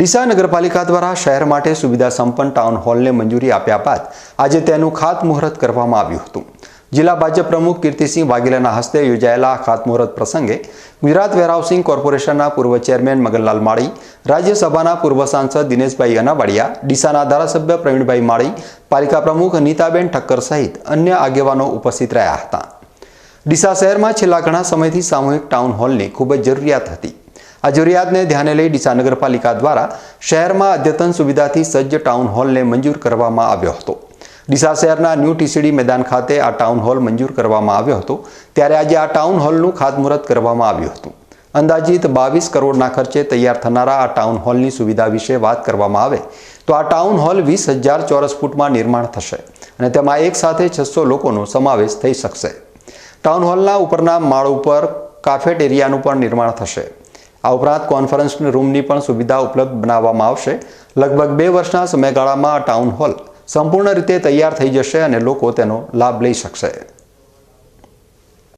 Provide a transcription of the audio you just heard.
ડીસા નગરપાલિકા દ્વારા શહેર માટે સુવિધા સંપન્ન ટાઉન હોલને મંજૂરી આપ્યા બાદ આજે તેનું ખાતમુહૂર્ત કરવામાં આવ્યું હતું. જિલ્લા ભાજપ પ્રમુખ કીર્તિસિંહ વાઘેલાના હસ્તે યોજાયેલા ખાતમુહૂર્ત પ્રસંગે ગુજરાત વેરહાઉસિંગ કોર્પોરેશનના પૂર્વ ચેરમેન મગનલાલ માળી, રાજ્યસભાના પૂર્વ સાંસદ દિનેશભાઈ અનાવાડિયા, ડીસાના ધારાસભ્ય પ્રવીણભાઈ માળી, પાલિકા પ્રમુખ નીતાબેન ઠક્કર સહિત અન્ય આગેવાનો ઉપસ્થિત રહ્યા હતા. ડીસા શહેરમાં છેલ્લા ઘણા સમયથી સામૂહિક ટાઉન હોલની ખૂબ જ જરૂરિયાત હતી. આ જરૂરિયાતને ધ્યાને લઈ ડીસા નગરપાલિકા દ્વારા શહેરમાં અદ્યતન સુવિધાથી સજ્જ ટાઉન હોલને મંજૂર કરવામાં આવ્યો હતો. ડીસા શહેરના ન્યૂ ટીસીડી મેદાન ખાતે આ ટાઉન હોલ મંજૂર કરવામાં આવ્યો હતો. ત્યારે આજે આ ટાઉન હોલનું ખાતમુહૂર્ત કરવામાં આવ્યું હતું. અંદાજિત બાવીસ કરોડના ખર્ચે તૈયાર થનારા આ ટાઉન હોલની સુવિધા વિશે વાત કરવામાં આવે તો આ ટાઉન હોલ વીસ હજાર ચોરસ ફૂટમાં નિર્માણ થશે અને તેમાં એક સાથે છસો લોકોનો સમાવેશ થઈ શકશે. ટાઉન હોલના ઉપરના માળ ઉપર કાફેટ એરિયાનું પણ નિર્માણ થશે. આ ઉપરાંત કોન્ફરન્સ રૂમની પણ સુવિધા ઉપલબ્ધ બનાવવામાં આવશે. લગભગ બે વર્ષના સમયગાળામાં ટાઉન હોલ સંપૂર્ણ રીતે તૈયાર થઈ જશે અને લોકો તેનો લાભ લઈ શકશે.